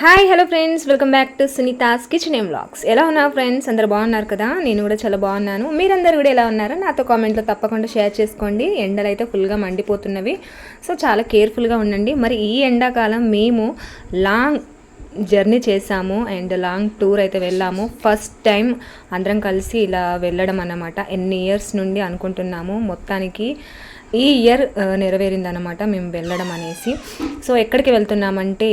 Hi hello friends welcome back to Sunitha's kitchen ఏం vlogs ఎలా ఉన్నారు ఫ్రెండ్స్ అందరు బాగున్నారు కదా? నేను కూడా చాలా బాగున్నాను. మీరందరూ కూడా ఎలా ఉన్నారో? నాతో కామెంట్లో తప్పకుండా షేర్ చేసుకోండి. ఎండలు అయితే ఫుల్గా మండిపోతున్నవి. సో చాలా కేర్ఫుల్గా ఉండండి. మరి ఈ ఎండాకాలం మేము లాంగ్ జర్నీ చేసాము అండ్ లాంగ్ టూర్ అయితే వెళ్ళాము. ఫస్ట్ టైం అందరం కలిసి ఇలా వెళ్ళడం అన్నమాట. ఎన్ని ఇయర్స్ నుండి అనుకుంటున్నాము? మొత్తానికి ఈ ఇయర్ uh, నెరవేరిందనమాట మేము వెళ్ళడం అనేసి. సో ఎక్కడికి వెళ్తున్నామంటే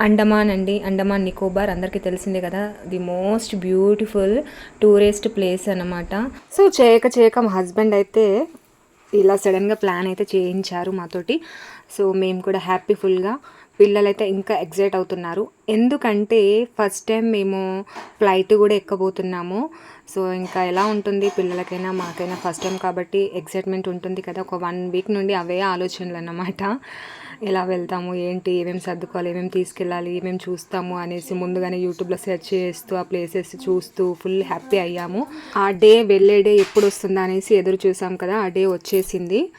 అండమాన్ అండి అండమాన్ నికోబార్ అందరికీ తెలిసిందే కదా the most beautiful tourist place అనమాట సో చేయక చేయక మా హస్బెండ్ అయితే ఇలా సడన్గా ప్లాన్ అయితే చేయించారు మాతోటి. సో మేము కూడా హ్యాపీఫుల్గా పిల్లలైతే ఇంకా ఎగ్జైట్ అవుతున్నారు. ఎందుకంటే ఫస్ట్ టైం మేము ఫ్లైట్ కూడా ఎక్కబోతున్నాము. సో ఇంకా ఎలా ఉంటుంది పిల్లలకైనా మాకైనా ఫస్ట్ టైం కాబట్టి ఎక్సైట్మెంట్ ఉంటుంది కదా. ఒక వన్ వీక్ నుండి అవే ఆలోచనలు అన్నమాట. ఎలా వెళ్తాము ఏంటి ఏమేమి సర్దుకోవాలి ఏమేమి తీసుకెళ్ళాలి ఏమేమి చూస్తాము అనేసి ముందుగానే యూట్యూబ్లో సెర్చ్ చేస్తూ ఆ ప్లేసెస్ చూస్తూ ఫుల్ హ్యాపీ అయ్యాము. ఆ డే వెళ్ళే డే ఎప్పుడు వస్తుందా అనేసి ఎదురు చూసాం కదా. ఆ డే వచ్చేసింది.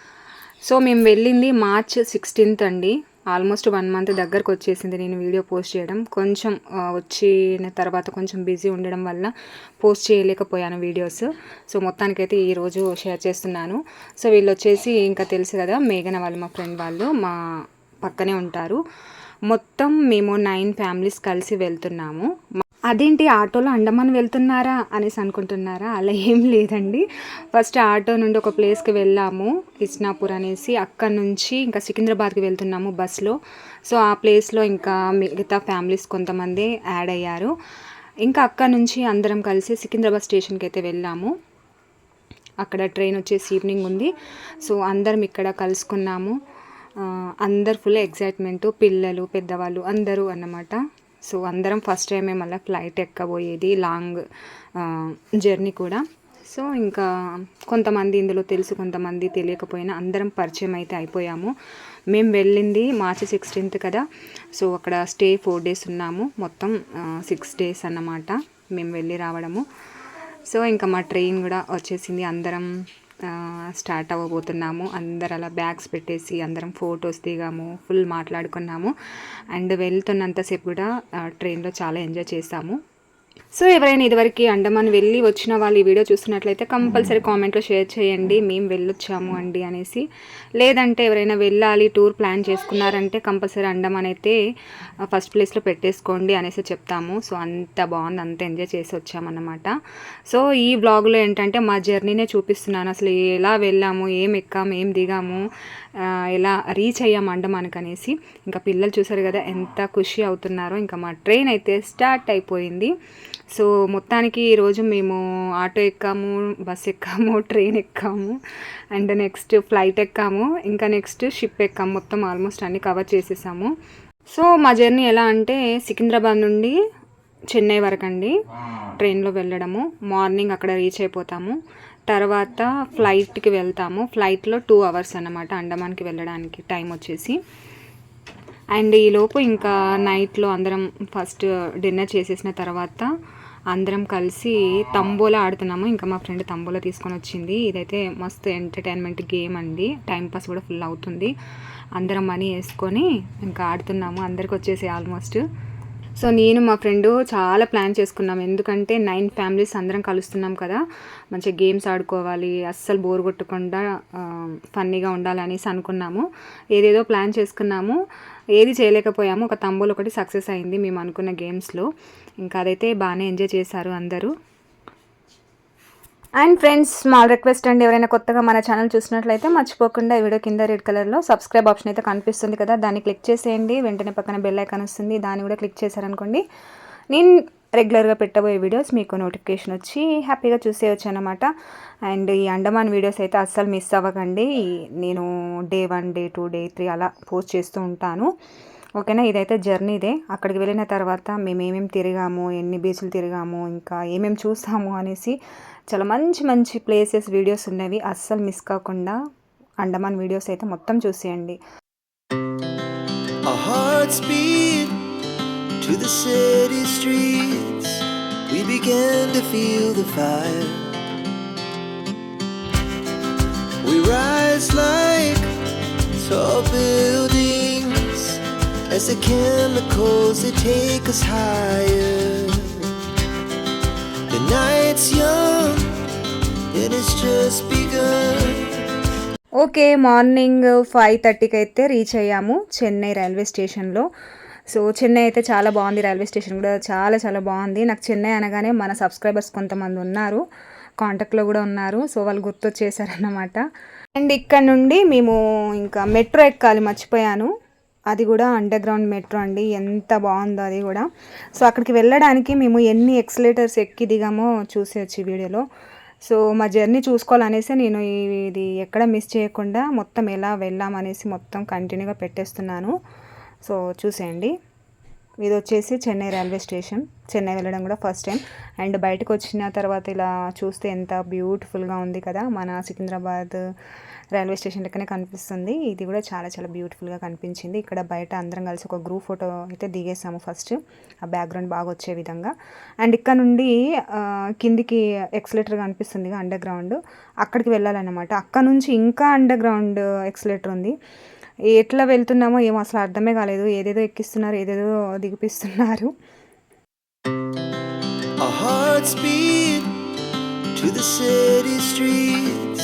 సో మేము వెళ్ళింది మార్చ్ సిక్స్టీన్త్ అండి. ఆల్మోస్ట్ వన్ మంత్ దగ్గరకు వచ్చేసింది నేను వీడియో పోస్ట్ చేయడం. కొంచెం వచ్చిన తర్వాత కొంచెం బిజీ ఉండడం వల్ల పోస్ట్ చేయలేకపోయాను వీడియోస్. సో మొత్తానికైతే ఈరోజు షేర్ చేస్తున్నాను. సో వీళ్ళు వచ్చేసి ఇంకా తెలుసు కదా మేఘన వాళ్ళు మా ఫ్రెండ్ వాళ్ళు మా పక్కనే ఉంటారు. మొత్తం మేము నైన్ ఫ్యామిలీస్ కలిసి వెళ్తున్నాము. అదేంటి ఆటోలో అండమాన్ వెళ్తున్నారా అనేసి అనుకుంటున్నారా? అలా ఏం లేదండి. ఫస్ట్ ఆటో నుండి ఒక ప్లేస్కి వెళ్ళాము ఇస్నాపూర్ అనేసి. అక్కడ నుంచి ఇంకా సికింద్రాబాద్కి వెళ్తున్నాము బస్లో. సో ఆ ప్లేస్లో ఇంకా మిగతా ఫ్యామిలీస్ కొంతమంది యాడ్ అయ్యారు. ఇంకా అక్కడ నుంచి అందరం కలిసి సికింద్రాబాద్ స్టేషన్కి అయితే వెళ్ళాము. అక్కడ ట్రైన్ వచ్చేసి ఈవినింగ్ ఉంది. సో అందరం ఇక్కడ కలుసుకున్నాము. అందరు ఫుల్ ఎగ్జైట్మెంట్ పిల్లలు పెద్దవాళ్ళు అందరూ అన్నమాట. సో అందరం ఫస్ట్ టైమే మళ్ళీ ఫ్లైట్ ఎక్కబోయేది లాంగ్ జర్నీ కూడా. సో ఇంకా కొంతమంది ఇందులో తెలుసు కొంతమంది తెలియకపోయినా అందరం పరిచయం అయితే అయిపోయాము. మేము వెళ్ళింది మార్చి సిక్స్టీన్త్ కదా. సో అక్కడ స్టే ఫోర్ డేస్ ఉన్నాము. మొత్తం సిక్స్ డేస్ అన్నమాట మేము వెళ్ళి రావడము. సో ఇంకా మా ట్రైన్ కూడా వచ్చేసింది అందరం. స్టార్ట్ అవ్వబోతున్నాము. అందరు అలా బ్యాగ్స్ పెట్టేసి అందరం ఫొటోస్ దిగాము ఫుల్ మాట్లాడుకున్నాము. అండ్ వెళ్తున్నంతసేపు కూడా ట్రైన్లో చాలా ఎంజాయ్ చేసాము. సో ఎవరైనా ఇదివరకు అండమాన్ వెళ్ళి వచ్చిన వాళ్ళు ఈ వీడియో చూస్తున్నట్లయితే కంపల్సరీ కామెంట్లో షేర్ చేయండి మేము వెళ్ళొచ్చాము అండి అనేసి. లేదంటే ఎవరైనా వెళ్ళాలి టూర్ ప్లాన్ చేసుకున్నారంటే కంపల్సరీ అండమాన్ అయితే ఫస్ట్ ప్లేస్లో పెట్టేసుకోండి అనేసి చెప్తాము. సో అంత బాగుంది అంత ఎంజాయ్ చేసి వచ్చామన్నమాట. సో ఈ బ్లాగ్లో ఏంటంటే మా జర్నీనే చూపిస్తున్నాను. అసలు ఎలా వెళ్ళాము ఏం ఎక్కాము ఏం దిగాము ఎలా రీచ్ అయ్యాము అండమానికి అనేసి ఇంకా పిల్లలు చూసారు కదా ఎంత ఖుషి అవుతున్నారో. ఇంకా మా ట్రైన్ అయితే స్టార్ట్ అయిపోయింది. సో మొత్తానికి ఈరోజు మేము ఆటో ఎక్కాము బస్ ఎక్కాము ట్రైన్ ఎక్కాము అండ్ నెక్స్ట్ ఫ్లైట్ ఎక్కాము. ఇంకా నెక్స్ట్ షిప్ ఎక్కాము. మొత్తం ఆల్మోస్ట్ అన్ని కవర్ చేసేసాము. సో మా జర్నీ ఎలా అంటే సికింద్రాబాద్ నుండి చెన్నై వరకు అండి ట్రైన్లో వెళ్ళడము. మార్నింగ్ అక్కడ రీచ్ అయిపోతాము. తర్వాత ఫ్లైట్కి వెళ్తాము. ఫ్లైట్లో టూ అవర్స్ అన్నమాట అండమాన్కి వెళ్ళడానికి టైం వచ్చేసి. అండ్ ఈలోపు ఇంకా నైట్లో అందరం ఫస్ట్ డిన్నర్ చేసేసిన తర్వాత అందరం కలిసి తంబోలా ఆడుతున్నాము. ఇంకా మా ఫ్రెండ్ తంబోలా తీసుకొని వచ్చింది. ఇదైతే మస్తు ఎంటర్టైన్మెంట్ గేమ్ అండి. టైం పాస్ కూడా ఫుల్ అవుతుంది. అందరం మనీ వేసుకొని ఇంకా ఆడుతున్నాము. అందరికి వచ్చేసి ఆల్మోస్ట్ సో నేను మా ఫ్రెండ్ చాలా ప్లాన్ చేసుకున్నాం. ఎందుకంటే నైన్ ఫ్యామిలీస్ అందరం కలుస్తున్నాం కదా. మంచిగా గేమ్స్ ఆడుకోవాలి అస్సలు బోర్ కొట్టకుండా ఫన్నీగా ఉండాలనేసి అనుకున్నాము. ఏదేదో ప్లాన్ చేసుకున్నాము. ఏది చేయలేకపోయాము. ఒక తంబోలు ఒకటి సక్సెస్ అయింది మేము అనుకున్న గేమ్స్లో. ఇంకా అదైతే బాగానే ఎంజాయ్ చేశారు అందరూ. అండ్ ఫ్రెండ్స్ స్మాల్ రిక్వెస్ట్ అండి ఎవరైనా కొత్తగా మన ఛానల్ చూసినట్లయితే మర్చిపోకుండా ఈ వీడియో కింద రెడ్ కలర్లో సబ్స్క్రైబ్ ఆప్షన్ అయితే కనిపిస్తుంది కదా దాన్ని క్లిక్ చేసేయండి. వెంటనే పక్కన బెల్ ఐకాన్ వస్తుంది దాన్ని కూడా క్లిక్ చేశారనుకోండి నేను రెగ్యులర్గా పెట్టబోయే వీడియోస్ మీకు నోటిఫికేషన్ వచ్చి హ్యాపీగా చూసేయచ్చు అనమాట అండ్ ఈ అండమాన్ వీడియోస్ అయితే అస్సలు మిస్ అవ్వకండి. నేను day one day two day three అలా పోస్ట్ చేస్తూ ఉంటాను. ఓకేనా? ఇదైతే జర్నీదే అక్కడికి వెళ్ళిన తర్వాత మేము ఏమేమి తిరిగాము ఎన్ని బీచ్లు తిరిగాము ఇంకా ఏమేమి చూస్తాము అనేసి చాలా మంచి మంచి ప్లేసెస్ వీడియోస్ ఉన్నవి అస్సలు మిస్ కాకుండా అండమాన్ వీడియోస్ అయితే మొత్తం చూసేయండి to the city streets. We began to feel the fire. We rise like tall buildings as the chemicals they take us higher. Night's young, just begun. Okay morning five థర్టీకి అయితే reach అయ్యాము Chennai railway స్టేషన్లో. So Chennai అయితే చాలా బాగుంది railway station కూడా చాలా చాలా బాగుంది. నాకు చెన్నై అనగానే మన సబ్స్క్రైబర్స్ కొంతమంది ఉన్నారు కాంటాక్ట్లో కూడా ఉన్నారు. సో వాళ్ళు గుర్తొచ్చేసారన్నమాట. అండ్ ఇక్కడ నుండి మేము ఇంకా మెట్రో ఎక్కాలి మర్చిపోయాను. అది కూడా అండర్ గ్రౌండ్ మెట్రో అండి. ఎంత బాగుందో అది కూడా. సో అక్కడికి వెళ్ళడానికి మేము ఎన్ని ఎక్సలేటర్స్ ఎక్కి దిగామో చూసేయచ్చు ఈ వీడియోలో. సో మా జర్నీ చూసుకోవాలనేసి నేను ఇది ఎక్కడ మిస్ చేయకుండా మొత్తం ఎలా వెళ్ళామనేసి మొత్తం కంటిన్యూగా పెట్టేస్తున్నాను. సో చూసేయండి. ఇది వచ్చేసి చెన్నై రైల్వే స్టేషన్ చెన్నై వెళ్ళడం కూడా ఫస్ట్ టైం అండ్ బయటకు వచ్చిన తర్వాత ఇలా చూస్తే ఎంత బ్యూటిఫుల్గా ఉంది కదా. మన సికింద్రాబాద్ రైల్వే స్టేషన్ లెక్కనే కనిపిస్తుంది. ఇది కూడా చాలా చాలా బ్యూటిఫుల్గా కనిపించింది. ఇక్కడ బయట అందరం కలిసి ఒక గ్రూప్ ఫోటో అయితే దిగేసాము ఫస్ట్ ఆ బ్యాక్గ్రౌండ్ బాగా వచ్చే విధంగా. అండ్ ఇక్కడ నుండి కిందికి ఎక్సలేటర్ కనిపిస్తుంది అండర్ గ్రౌండ్ అక్కడికి వెళ్ళాలన్నమాట. అక్కడ నుంచి ఇంకా అండర్ గ్రౌండ్ ఎక్సలేటర్ ఉంది. ఎట్లా వెళ్తున్నామో ఏమో అసలు అర్థమే కాలేదు. ఏదేదో ఎక్కిస్తున్నారు ఏదేదో దిగిపిస్తున్నారు. A hearts beat to the city streets.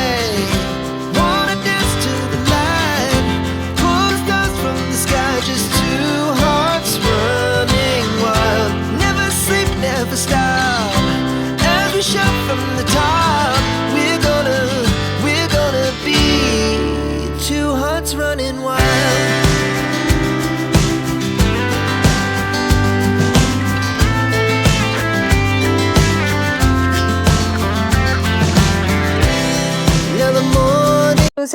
time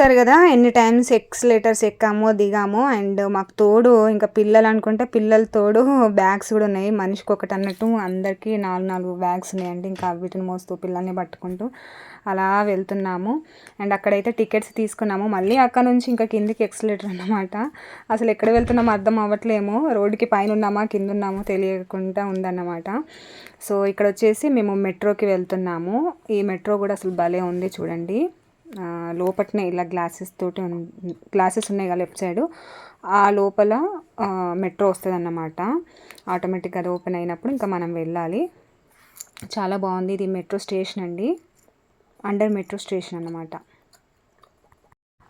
చూసారు కదా ఎన్ని టైమ్స్ ఎక్స్లేటర్స్ ఎక్కామో దిగామో అండ్ మాకు తోడు ఇంకా పిల్లలు అనుకుంటే పిల్లల తోడు బ్యాగ్స్ కూడా ఉన్నాయి. మనిషికి ఒకటి అన్నట్టు అందరికీ నాలుగు నాలుగు బ్యాగ్స్ ఉన్నాయండి. ఇంకా వీటిని మోస్తూ పిల్లల్ని పట్టుకుంటూ అలా వెళ్తున్నాము. అండ్ అక్కడైతే టికెట్స్ తీసుకున్నాము. మళ్ళీ అక్కడ నుంచి ఇంకా కిందికి ఎక్స్లేటర్ అన్నమాట. అసలు ఎక్కడ వెళ్తున్నామో అర్థం అవ్వట్లేమో. రోడ్డుకి పైన ఉన్నామా కింద ఉన్నామో తెలియకుండా ఉందన్నమాట. సో ఇక్కడ వచ్చేసి మేము మెట్రోకి వెళ్తున్నాము. ఈ మెట్రో కూడా అసలు భలే ఉంది చూడండి. లోపటనే ఇలా గ్లాసెస్ తోటి గ్లాసెస్ ఉన్నాయి కదా లెఫ్ట్ సైడ్ ఆ లోపల మెట్రో వస్తుంది అన్నమాట ఆటోమేటిక్గా అది ఓపెన్ అయినప్పుడు ఇంకా మనం వెళ్ళాలి. చాలా బాగుంది. ఇది మెట్రో స్టేషన్ అండి. అండర్ మెట్రో స్టేషన్ అన్నమాట.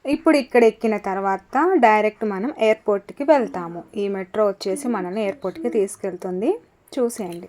ఇప్పుడు ఇక్కడ ఎక్కిన తర్వాత డైరెక్ట్ మనం ఎయిర్పోర్ట్కి వెళ్తాము. ఈ మెట్రో వచ్చేసి మనల్ని ఎయిర్పోర్ట్కి తీసుకెళ్తుంది. చూసేయండి.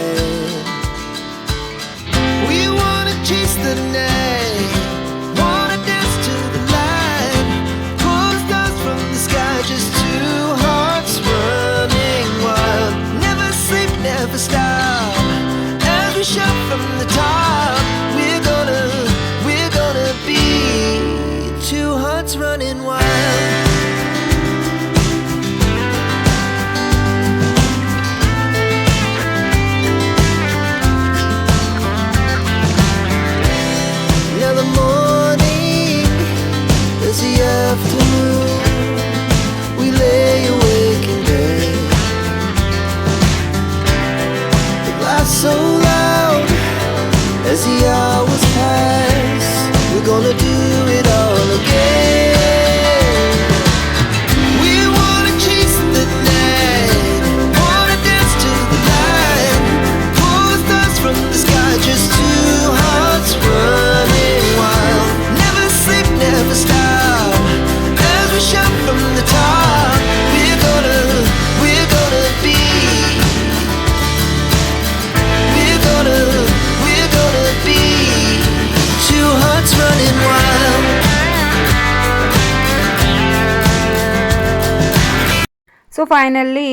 Finally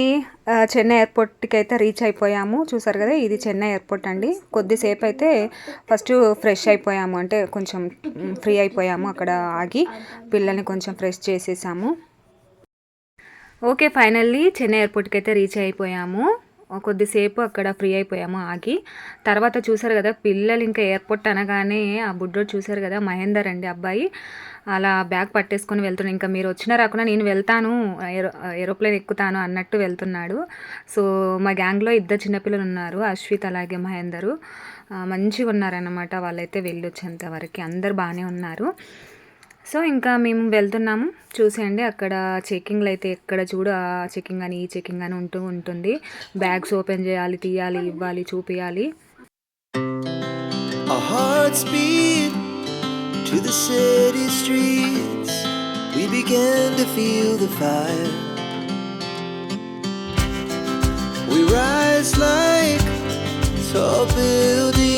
Chennai ఎయిర్పోర్ట్కి అయితే రీచ్ అయిపోయాము. చూసారు కదా ఇది చెన్నై ఎయిర్పోర్ట్ అండి. కొద్దిసేపు అయితే ఫస్ట్ ఫ్రెష్ అయిపోయాము. అంటే కొంచెం ఫ్రీ అయిపోయాము అక్కడ ఆగి. పిల్లల్ని కొంచెం ఫ్రెష్ చేసేసాము. ఓకే ఫైనల్లీ చెన్నై ఎయిర్పోర్ట్కి అయితే రీచ్ అయిపోయాము. కొద్దిసేపు అక్కడ ఫ్రీ అయిపోయాము ఆగి. తర్వాత చూశారు కదా పిల్లలు ఇంకా ఎయిర్పోర్ట్ అనగానే ఆ బుడ్డోడు చూశారు కదా మహేందర్ అండి అబ్బాయి. అలా బ్యాగ్ పట్టేసుకొని వెళ్తున్నాడు. ఇంకా మీరు వచ్చినా రాకుండా నేను వెళ్తాను ఏరో ఏరోప్లేన్ ఎక్కుతాను అన్నట్టు వెళ్తున్నాడు. సో మా గ్యాంగ్లో ఇద్దరు చిన్నపిల్లలు ఉన్నారు అశ్విత్ అలాగే మహేందరు. మంచిగా ఉన్నారన్నమాట వాళ్ళైతే వెళ్ళొచ్చేంత వరకు. అందరు బాగానే ఉన్నారు. సో ఇంకా మేము వెళ్తున్నాము. చూసేయండి అక్కడ చెకింగ్లు అయితే ఎక్కడ చూడు ఆ చెకింగ్ అని ఈ చెకింగ్ అని ఉంటూ ఉంటుంది. బ్యాగ్స్ ఓపెన్ చేయాలి తీయాలి ఇవ్వాలి చూపించాలి Tall buildings.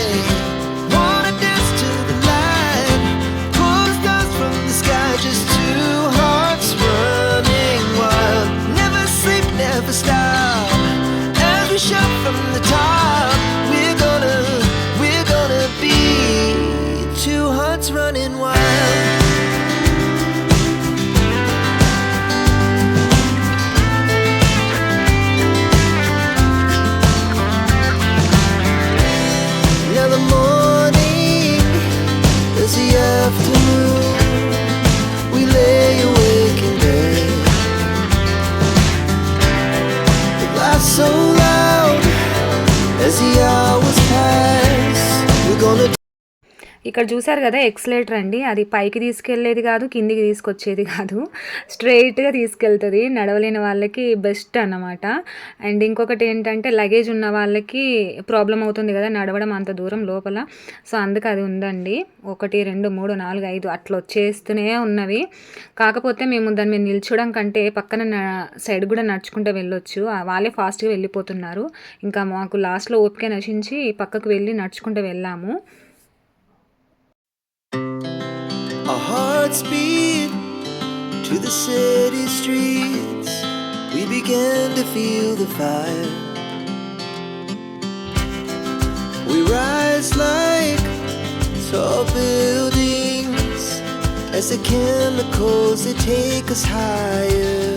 ఇక్కడ చూసారు కదా ఎక్స్లేటర్ అండి. అది పైకి తీసుకెళ్ళేది కాదు కిందికి తీసుకొచ్చేది కాదు. స్ట్రైట్గా తీసుకెళ్తుంది నడవలేని వాళ్ళకి బెస్ట్ అన్నమాట. అండ్ ఇంకొకటి ఏంటంటే లగేజ్ ఉన్న వాళ్ళకి ప్రాబ్లం అవుతుంది కదా నడవడం అంత దూరం లోపల. సో అందుకు అది ఉందండి. ఒకటి రెండు మూడు నాలుగు ఐదు అట్లా వచ్చేస్తూనే ఉన్నవి. కాకపోతే మేము దాని మీద నిల్చోడం కంటే పక్కన సైడ్ కూడా నడుచుకుంటూ వెళ్ళొచ్చు. వాళ్ళే ఫాస్ట్గా వెళ్ళిపోతున్నారు. ఇంకా మాకు లాస్ట్లో ఓపిక నశించి పక్కకు వెళ్ళి నడుచుకుంటూ వెళ్ళాము. Our hearts beat to the city streets. We began to feel the fire. We rise like tall buildings as the chemicals take us higher.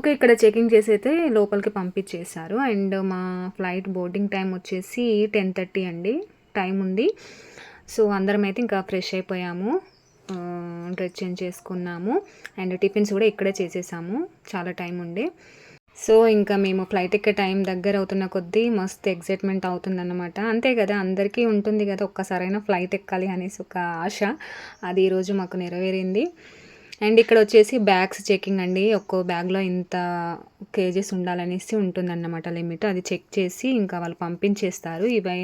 Okay ఇక్కడ చెకింగ్ చేసి అయితే లోపలికి పంపించేశారు. అండ్ మా ఫ్లైట్ బోర్డింగ్ టైం వచ్చేసి టెన్ థర్టీ అండి. Time ఉంది. So అందరం అయితే ఇంకా ఫ్రెష్ అయిపోయాము. డ్రెస్ చేంజ్ చేసుకున్నాము. అండ్ టిఫిన్స్ కూడా ఇక్కడే చేసేసాము. చాలా టైం ఉండే. సో ఇంకా మేము ఫ్లైట్ ఎక్కే టైం దగ్గర అవుతున్న కొద్దీ మస్తు ఎగ్జైట్మెంట్ అవుతుందన్నమాట. అంతే కదా అందరికీ ఉంటుంది కదా ఒక్కసారైనా ఫ్లైట్ ఎక్కాలి అనేసి ఒక ఆశ. అది ఈరోజు మాకు నెరవేరింది. అండ్ ఇక్కడ వచ్చేసి బ్యాగ్స్ చెకింగ్ అండి. ఒక్కో బ్యాగ్లో ఇంత కేజెస్ ఉండాలనేసి ఉంటుందన్నమాట లిమిట్. అది చెక్ చేసి ఇంకా వాళ్ళు పంపించేస్తారు. ఇవి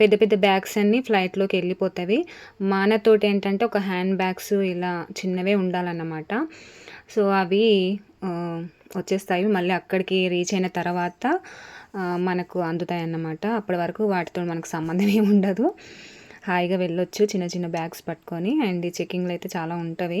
పెద్ద పెద్ద బ్యాగ్స్ అన్నీ ఫ్లైట్లోకి వెళ్ళిపోతాయి. మానతోటి ఏంటంటే ఒక హ్యాండ్ బ్యాగ్స్ ఇలా చిన్నవే ఉండాలన్నమాట. సో అవి వచ్చేస్తాయి. మళ్ళీ అక్కడికి రీచ్ అయిన తర్వాత మనకు అందుతాయి అన్నమాట అప్పటి వరకు వాటితో మనకు సంబంధం ఏమి ఉండదు. హాయిగా వెళ్ళొచ్చు చిన్న చిన్న బ్యాగ్స్ పట్టుకొని. అండ్ ఈ చెకింగ్లు అయితే చాలా ఉంటుంది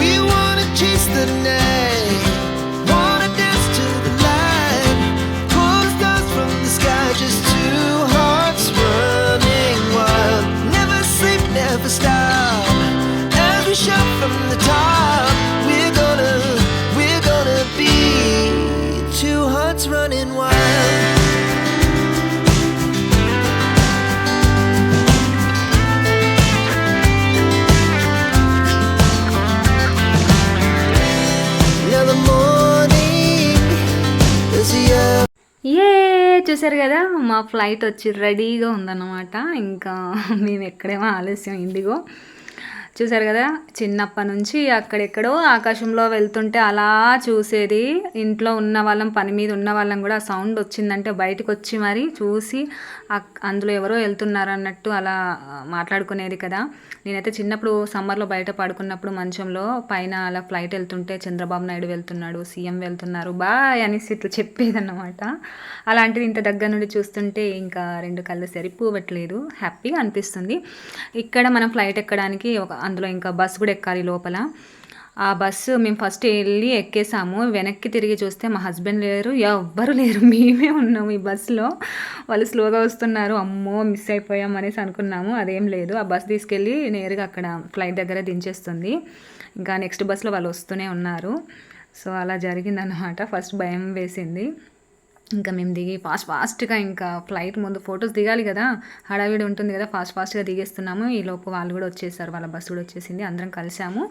We wanna chase the night, చూసారు కదా మా ఫ్లైట్ వచ్చి రెడీగా ఉందన్నమాట. ఇంకా మేము ఎక్కడేమో ఆలస్యం ఇండిగో. చూసారు కదా చిన్నప్పటి నుంచి అక్కడెక్కడో ఆకాశంలో వెళ్తుంటే అలా చూసేది. ఇంట్లో ఉన్న వాళ్ళం పని మీద ఉన్న వాళ్ళం కూడా సౌండ్ వచ్చిందంటే బయటకు వచ్చి మరి చూసి అందులో ఎవరో వెళ్తున్నారన్నట్టు అలా మాట్లాడుకునేది కదా. నేనైతే చిన్నప్పుడు సమ్మర్లో బయట పడుకున్నప్పుడు మంచంలో పైన అలా ఫ్లైట్ వెళ్తుంటే చంద్రబాబు నాయుడు వెళ్తున్నాడు సీఎం వెళ్తున్నారు బాయ్ అనేసి ఇట్లా చెప్పేదన్నమాట. అలాంటిది ఇంత దగ్గర నుండి చూస్తుంటే ఇంకా రెండు కళ్ళు సరిపోవట్లేదు. హ్యాపీగా అనిపిస్తుంది. ఇక్కడ మనం ఫ్లైట్ ఎక్కడానికి ఒక అందులో ఇంకా బస్సు కూడా ఎక్కాలి లోపల. ఆ బస్సు మేము ఫస్ట్ వెళ్ళి ఎక్కేసాము. వెనక్కి తిరిగి చూస్తే మా హస్బెండ్ లేరు. ఎవ్వరు లేరు. మేమే ఉన్నాము ఈ బస్సులో. వాళ్ళు స్లోగా వస్తున్నారు. అమ్మో మిస్ అయిపోయాం అనేసి అనుకున్నాము. అదేం లేదు. ఆ బస్సు తీసుకెళ్ళి నేరుగా అక్కడ ఫ్లైట్ దగ్గర దించేస్తుంది. ఇంకా నెక్స్ట్ బస్సులో వాళ్ళు వస్తూనే ఉన్నారు. సో అలా జరిగిందనమాట ఫస్ట్ భయం వేసింది. ఇంకా మేము దిగి ఫాస్ట్ ఫాస్ట్గా ఇంకా ఫ్లైట్ ముందు ఫొటోస్ దిగాలి కదా. హడావిడి ఉంటుంది కదా. ఫాస్ట్ ఫాస్ట్గా దిగేస్తున్నాము. ఈ లోపు వాళ్ళు కూడా వచ్చేసారు. వాళ్ళ బస్సు కూడా వచ్చేసింది. అందరం కలిసాము.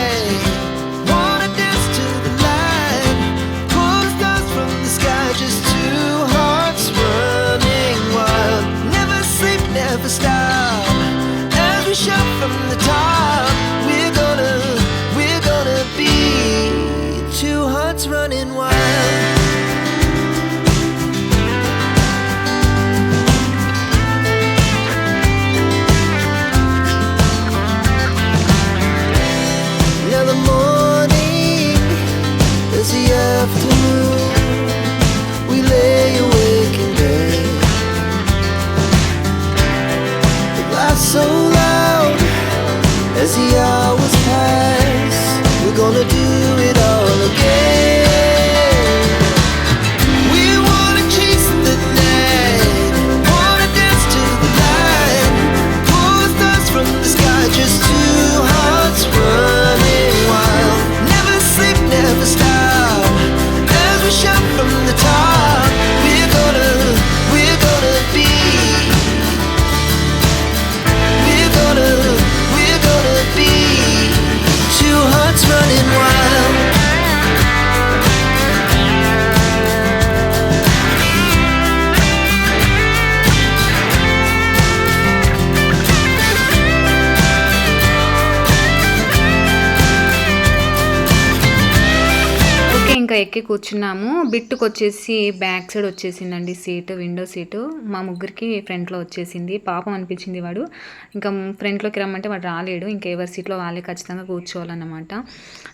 ఇంకా ఎక్కి కూర్చున్నాము. బిట్టుకు వచ్చేసి బ్యాక్ సైడ్ వచ్చేసిందండి సీటు విండో సీటు. మా ముగ్గురికి ఫ్రంట్లో వచ్చేసింది. పాపం అనిపించింది వాడు. ఇంకా ఫ్రంట్లోకి రమ్మంటే వాడు రాలేడు. ఇంకా ఎవరి సీట్లో వాళ్ళే ఖచ్చితంగా కూర్చోవాలన్నమాట.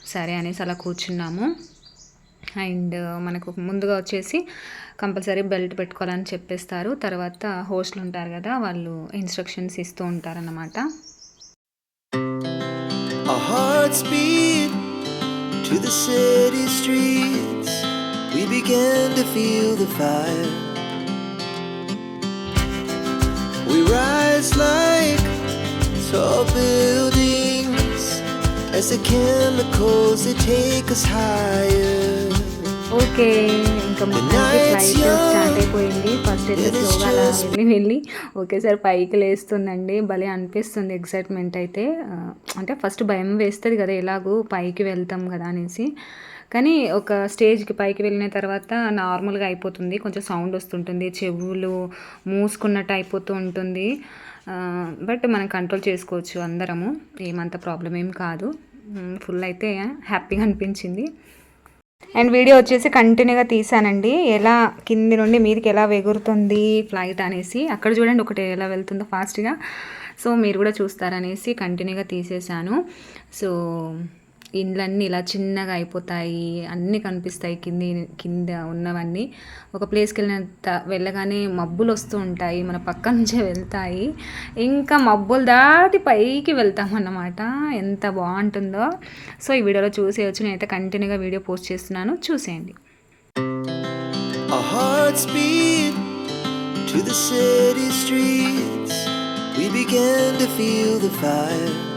సరే అనేసి అలా కూర్చున్నాము. అండ్ మనకు ముందుగా వచ్చేసి కంపల్సరీ బెల్ట్ పెట్టుకోవాలని చెప్పేస్తారు. తర్వాత హోస్ట్లు ఉంటారు కదా వాళ్ళు ఇన్స్ట్రక్షన్స్ ఇస్తూ ఉంటారన్నమాట. to the city streets. We began to feel the fire. We rise like tall buildings as the chemicals they take us higher. Okay ఇంకా మొత్తానికి ఫ్లైట్ స్టార్ట్ అయిపోయింది. ఫస్ట్ అయితే స్లోగా అలా వెళ్ళి వెళ్ళి ఒకేసారి పైకి లేస్తుందండి. భలే అనిపిస్తుంది ఎక్సైట్మెంట్ అయితే. అంటే ఫస్ట్ భయం వేస్తుంది కదా ఎలాగూ పైకి వెళ్తాం కదా అనేసి. కానీ ఒక స్టేజ్కి పైకి వెళ్ళిన తర్వాత నార్మల్గా అయిపోతుంది. కొంచెం సౌండ్ వస్తుంటుంది చెవులు మూసుకున్నట్టు అయిపోతూ ఉంటుంది. బట్ మనం కంట్రోల్ చేసుకోవచ్చు అందరము. ఏమంత ప్రాబ్లం ఏం కాదు. ఫుల్ అయితే హ్యాపీగా అనిపించింది. అండ్ వీడియో వచ్చేసి కంటిన్యూగా తీసానండి ఎలా కింది నుండి మీదకి ఎలా ఎగురుతుంది ఫ్లైట్ అనేసి అక్కడ చూడండి ఒకటి ఎలా వెళ్తుందో ఫాస్ట్గా. సో మీరు కూడా చూస్తారనేసి కంటిన్యూగా తీసేశాను. సో ఇండ్లన్నీ ఇలా చిన్నగా అయిపోతాయి అన్నీ కనిపిస్తాయి కింది కింద ఉన్నవన్నీ. ఒక ప్లేస్కి వెళ్ళిన వెళ్ళగానే మబ్బులు వస్తూ ఉంటాయి మన పక్క నుంచే వెళ్తాయి. ఇంకా మబ్బులు దాటి పైకి వెళ్తాం అన్నమాట. ఎంత బాగుంటుందో. సో ఈ వీడియోలో చూసేయచ్చు. నేనైతే కంటిన్యూగా వీడియో పోస్ట్ చేస్తున్నాను. చూసేయండి. To the city streets. We began to feel the fire.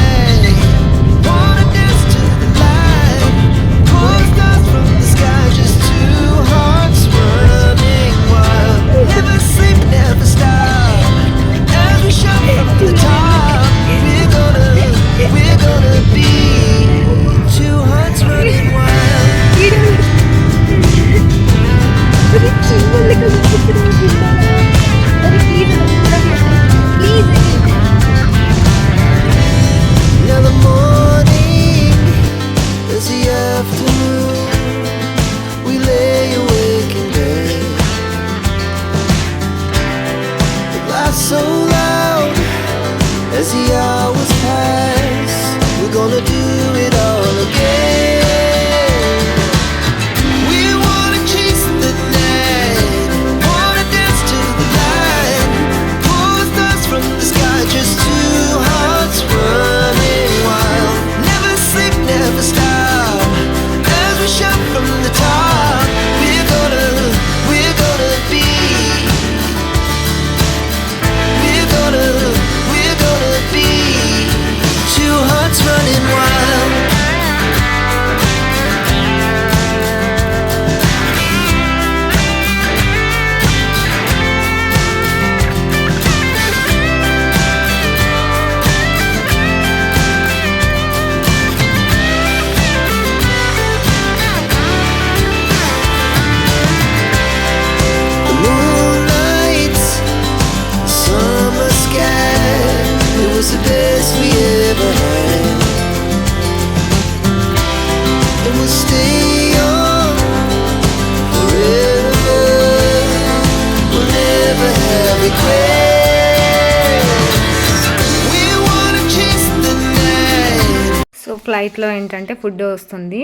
ఫ్లైట్లో ఏంటంటే ఫుడ్ వస్తుంది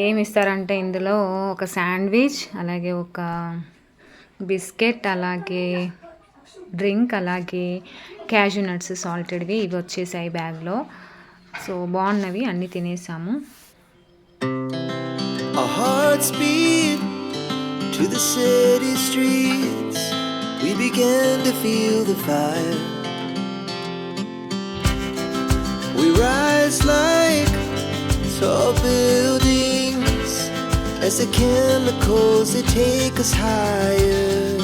ఏమి ఇస్తారంటే ఇందులో ఒక శాండ్విచ్ అలాగే ఒక బిస్కెట్ అలాగే డ్రింక్ అలాగే క్యాజు నట్స్ సాల్టెడ్వి ఇవి వచ్చేసాయి బ్యాగ్లో సో బాగున్నవి అన్నీ తినేసాము to the city streets. We began to feel the fire. We rise like tall buildings as the chemicals they take us higher.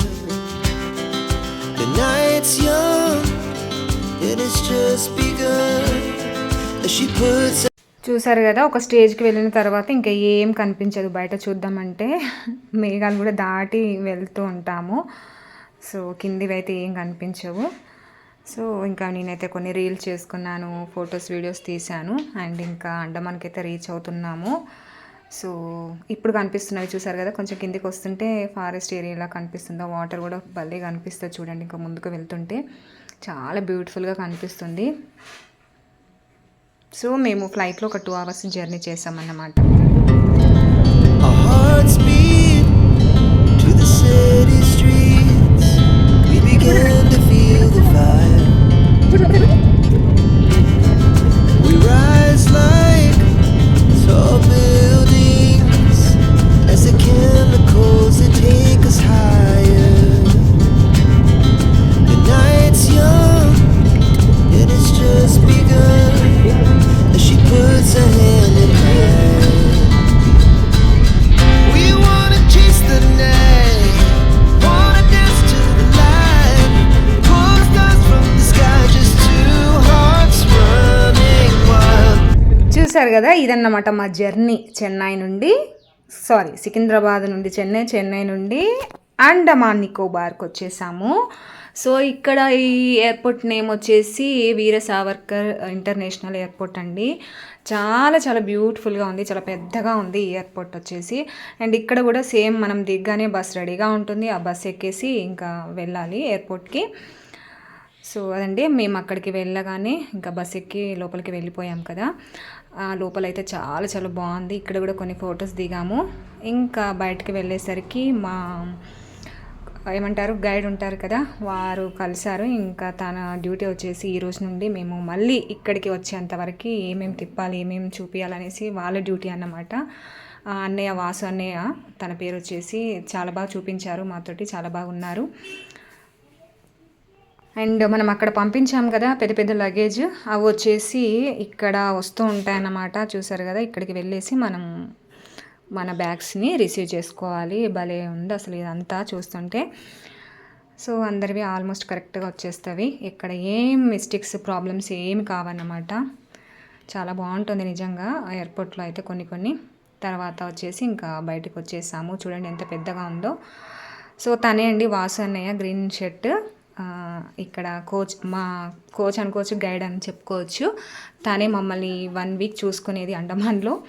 The night's young and it's just begun as she puts చూసారు కదా ఒక స్టేజ్కి వెళ్ళిన తర్వాత ఇంకా ఏం కనిపించదు బయట చూద్దామంటే మేఘాలు కూడా దాటి వెళ్తూ ఉంటాము సో కిందివి అయితే ఏం కనిపించవు సో ఇంకా నేనైతే కొన్ని రీల్స్ చేసుకున్నాను ఫొటోస్ వీడియోస్ తీశాను. అండ్ ఇంకా అండమాన్కి అయితే రీచ్ అవుతున్నాము. సో ఇప్పుడు కనిపిస్తున్నవి చూసారు కదా కొంచెం కిందికి వస్తుంటే ఫారెస్ట్ ఏరియాలా కనిపిస్తుందో వాటర్ కూడా భలే కనిపిస్తుంది చూడండి ఇంకా ముందుకు వెళ్తుంటే. చాలా బ్యూటిఫుల్గా కనిపిస్తుంది. సో మేము ఫ్లైట్లో ఒక టూ అవర్స్ జర్నీ చేసామన్నమాట చూసారు కదా ఇదన్నమాట మా జర్నీ చెన్నై నుండి సారీ సికింద్రాబాద్ నుండి చెన్నై చెన్నై నుండి అండమాన్ నికోబార్కి వచ్చేసాము. సో ఇక్కడ ఈ ఎయిర్పోర్ట్ నేమ్ వచ్చేసి వీర సావర్కర్ ఇంటర్నేషనల్ ఎయిర్పోర్ట్ అండి. చాలా చాలా బ్యూటిఫుల్గా ఉంది చాలా పెద్దగా ఉంది ఈ ఎయిర్పోర్ట్ వచ్చేసి. అండ్ ఇక్కడ కూడా సేమ్ మనం దిగ్గానే బస్ రెడీగా ఉంటుంది ఆ బస్ ఎక్కేసి ఇంకా వెళ్ళాలి ఎయిర్పోర్ట్కి. సో అదండి మేము అక్కడికి వెళ్ళగానే ఇంకా బస్ ఎక్కి లోపలికి వెళ్ళిపోయాం కదా. ఆ లోపల అయితే చాలా చాలా బాగుంది. ఇక్కడ కూడా కొన్ని ఫొటోస్ దిగాము. ఇంకా బయటకు వెళ్ళేసరికి మా ఏమంటారు గైడ్ ఉంటారు కదా వారు కలిశారు. ఇంకా తన డ్యూటీ వచ్చేసి ఈ రోజు నుండి మేము మళ్ళీ ఇక్కడికి వచ్చేంత వరకు ఏమేమి తిప్పాలి ఏమేమి చూపించాలనేసి వాళ్ళ డ్యూటీ అన్నమాట. అన్నయ్య వాసు అన్నయ్య తన పేరు వచ్చేసి చాలా బాగా చూపించారు మాతోటి చాలా బాగా ఉన్నారు అండ్ మనం అక్కడ పంపించాం కదా పెద్ద పెద్ద లగేజ్ అవి వచ్చేసి ఇక్కడ వస్తూ ఉంటాయన్నమాట. చూసారు కదా ఇక్కడికి వెళ్ళేసి మనం మన బ్యాగ్స్ని రిసీవ్ చేసుకోవాలి. భలే ఉంది అసలు ఇదంతా చూస్తుంటే. సో అందరివి ఆల్మోస్ట్ కరెక్ట్గా వచ్చేస్తవి. ఇక్కడ ఏం మిస్టేక్స్ ప్రాబ్లమ్స్ ఏమి కావన్నమాట. చాలా బాగుంటుంది నిజంగా ఎయిర్పోర్ట్లో అయితే కొన్ని కొన్ని. తర్వాత వచ్చేసి ఇంకా బయటకు వచ్చేసాము. చూడండి ఎంత పెద్దగా ఉందో. సో తనే అండి వాసు అన్నయ్య గ్రీన్ షర్ట్ ఇక్కడ కోచ్ మా కోచ్ అనుకోవచ్చు గైడ్ అని చెప్పుకోవచ్చు. తనే మమ్మల్ని వన్ వీక్ చూసుకునేది అండమాన్లో.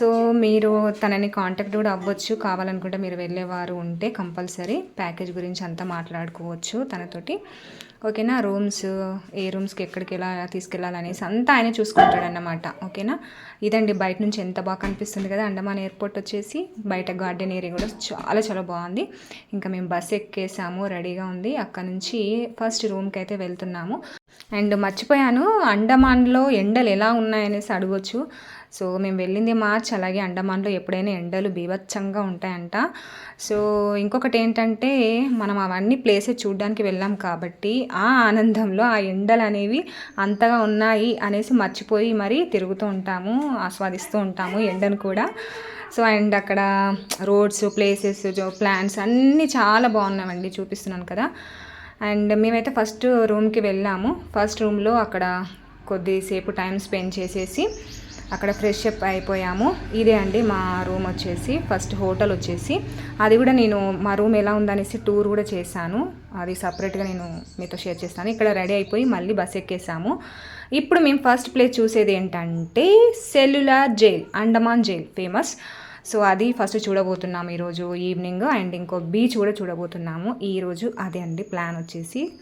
సో మీరు తనని కాంటాక్ట్ కూడా అవ్వచ్చు. కావాలనుకుంటే మీరు వెళ్ళేవారు ఉంటే కంపల్సరీ ప్యాకేజ్ గురించి అంతా మాట్లాడుకోవచ్చు తనతోటి. ఓకేనా? రూమ్స్ ఏ రూమ్స్కి ఎక్కడికి ఎలా తీసుకెళ్ళాలనేసి అంతా ఆయన చూసుకుంటాడు అన్నమాట ఓకేనా? ఇదండి బయట నుంచి ఎంత బాగా కనిపిస్తుంది కదా అండమాన్ ఎయిర్పోర్ట్ వచ్చేసి బయట గార్డెన్ ఏరియా కూడా చాలా చాలా బాగుంది. ఇంకా మేము బస్ ఎక్కేసాము రెడీగా ఉంది. అక్కడ నుంచి ఫస్ట్ రూమ్కి అయితే వెళ్తున్నాము. అండ్ మర్చిపోయాను అండమాన్లో ఎండలు ఎలా ఉన్నాయనేసి అడగొచ్చు. సో మేము వెళ్ళింది మార్చ్ అలాగే అండమాన్లో ఎప్పుడైనా ఎండలు బీభత్సంగా ఉంటాయంట. సో ఇంకొకటి ఏంటంటే మనం అవన్నీ ప్లేసెస్ చూడడానికి వెళ్ళాం కాబట్టి ఆ ఆనందంలో ఆ ఎండలు అనేవి అంతగా ఉన్నాయి అనేసి మర్చిపోయి మరి తిరుగుతూ ఉంటాము ఆస్వాదిస్తూ ఉంటాము ఎండను కూడా. సో అండ్ అక్కడ రోడ్స్ ప్లేసెస్ ప్లాన్స్ అన్నీ చాలా బాగున్నామండి చూపిస్తున్నాను కదా. అండ్ మేమైతే ఫస్ట్ రూమ్కి వెళ్ళాము. ఫస్ట్ రూమ్లో అక్కడ కొద్దిసేపు టైం స్పెండ్ చేసేసి అక్కడ ఫ్రెష్ అప్ అయిపోయాము. ఇదే అండి మా రూమ్ వచ్చేసి. ఫస్ట్ హోటల్ వచ్చేసి. అది కూడా నేను మా రూమ్ ఎలా ఉందనేసి టూర్ కూడా చేశాను. అది సపరేట్గా నేను మీతో షేర్ చేస్తాను. ఇక్కడ రెడీ అయిపోయి మళ్ళీ బస్ ఎక్కేసాము. ఇప్పుడు మేము ఫస్ట్ ప్లేస్ చూసేది ఏంటంటే cellular jail Andaman jail famous. So అది ఫస్ట్ చూడబోతున్నాము ఈరోజు ఈవినింగ్ అండ్ ఇంకో బీచ్ కూడా చూడబోతున్నాము. ఈరోజు అదే అండి ప్లాన్ వచ్చేసి.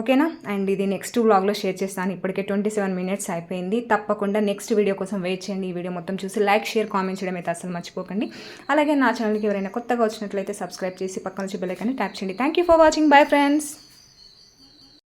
ఓకేనా? అండ్ ఇది నెక్స్ట్ వ్లాగ్లో షేర్ చేస్తాను. ఇప్పటికే ట్వంటీ సెవెన్ మినిట్స్ అయిపోయింది. తప్పకుండా నెక్స్ట్ వీడియో కోసం వెయిట్ చేయండి. ఈ వీడియో మొత్తం చూసి లైక్ షేర్ కామెంట్ చేయడం అయితే అసలు మర్చిపోకండి. అలాగే నా ఛానల్కి ఎవరైనా కొత్తగా వచ్చినట్లయితే సబ్స్క్రైబ్ చేసి పక్కన వచ్చి ట్యాప్ చేయండి. Thank you for watching. Bye friends.